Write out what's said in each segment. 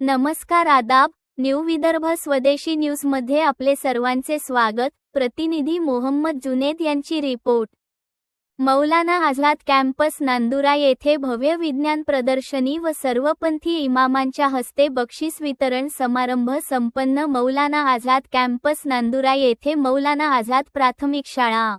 नमस्कार आदाब न्यू विदर्भ स्वदेशी न्यूजमध्ये आपले सर्वांचे स्वागत. प्रतिनिधी मोहम्मद जुनेद यांची रिपोर्ट. मौलाना आझाद कॅम्पस नांदुरा येथे भव्य विज्ञान प्रदर्शनी व सर्वपंथी इमामांच्या हस्ते बक्षीस वितरण समारंभ संपन्न मौलाना आझाद कॅम्पस नांदुरा येथे मौलाना आझाद प्राथमिक शाळा.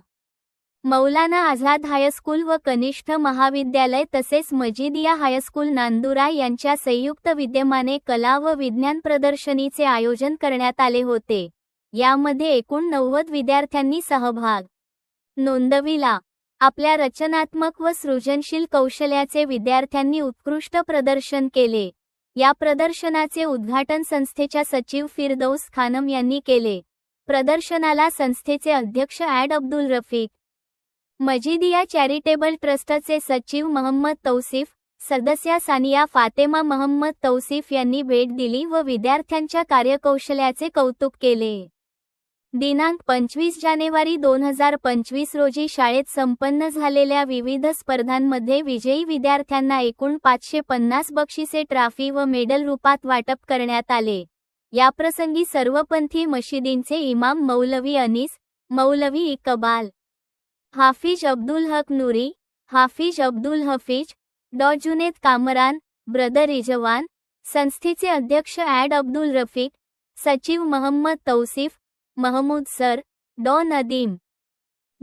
मौलाना आझाद हायस्कूल व कनिष्ठ महाविद्यालय तसेच मजिदिया हायस्कूल नांदुरा यांच्या संयुक्त विद्यमाने कला व विज्ञान प्रदर्शनीचे आयोजन करण्यात आले होते. यामध्ये एकूण नव्वद विद्यार्थ्यांनी सहभाग नोंदविला. आपल्या रचनात्मक व सृजनशील कौशल्याचे विद्यार्थ्यांनी उत्कृष्ट प्रदर्शन केले. या प्रदर्शनाचे उद्घाटन संस्थेच्या सचिव फिरदौस खानम यांनी केले. प्रदर्शनाला संस्थेचे अध्यक्ष ॲड अब्दुल रफीक मजिदिया चॅरिटेबल ट्रस्टचे सचिव महम्मद तौसिफ सदस्या सानिया फातेमा महम्मद तौसिफ यांनी भेट दिली व विद्यार्थ्यांच्या कार्यकौशल्याचे कौतुक केले. दिनांक पंचवीस जानेवारी दोन हजार पंचवीस रोजी शाळेत संपन्न झालेल्या विविध स्पर्धांमध्ये विजयी विद्यार्थ्यांना एकूण पाचशे पन्नास बक्षिसे ट्रॉफी व मेडल रूपात वाटप करण्यात आले. याप्रसंगी सर्वपंथी मशिदींचे इमाम मौलवी अनीस मौलवी इकबाल हाफिज अब्दुल हक नूरी हाफिज अब्दुल हफीज डॉ. जुनेद कामरान ब्रदर इजवान संस्थेचे अध्यक्ष ॲड अब्दुल रफीक सचिव Mohammad Tausif Mahmood sir Dr. Nadeem.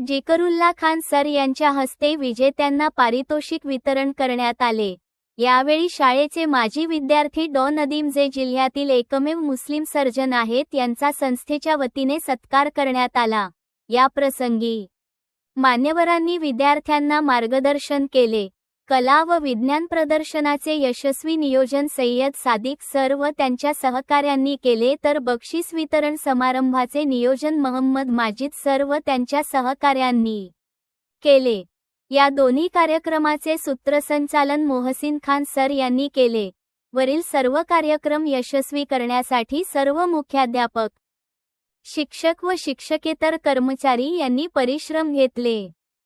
Zikrullah Khan sir यांच्या हस्ते विजेत्यांना पारितोषिक वितरण करण्यात आले. यावेळी शाळेचे माजी विद्यार्थी डॉ. नदीम जे जिल्ह्यातील एकमेव मुस्लिम सर्जन आहेत यांचा संस्थेच्या वतीने सत्कार करण्यात आला. या प्रसंगी मान्यवरांनी विद्यार्थ्यांना मार्गदर्शन केले. कला व विज्ञान प्रदर्शनाचे यशस्वी नियोजन सय्यद सादिक सर व त्यांच्या सहकाऱ्यांनी केले तर बक्षीस वितरण समारंभाचे नियोजन महम्मद माजिद सर व त्यांच्या सहकाऱ्यांनी केले. या दोन्ही कार्यक्रमाचे सूत्रसंचालन मोहसिन खान सर यांनी केले. वरील सर्व कार्यक्रम यशस्वी करण्यासाठी सर्व मुख्याध्यापक शिक्षक व शिक्षकेतर कर्मचारी यांनी परिश्रम घेतले.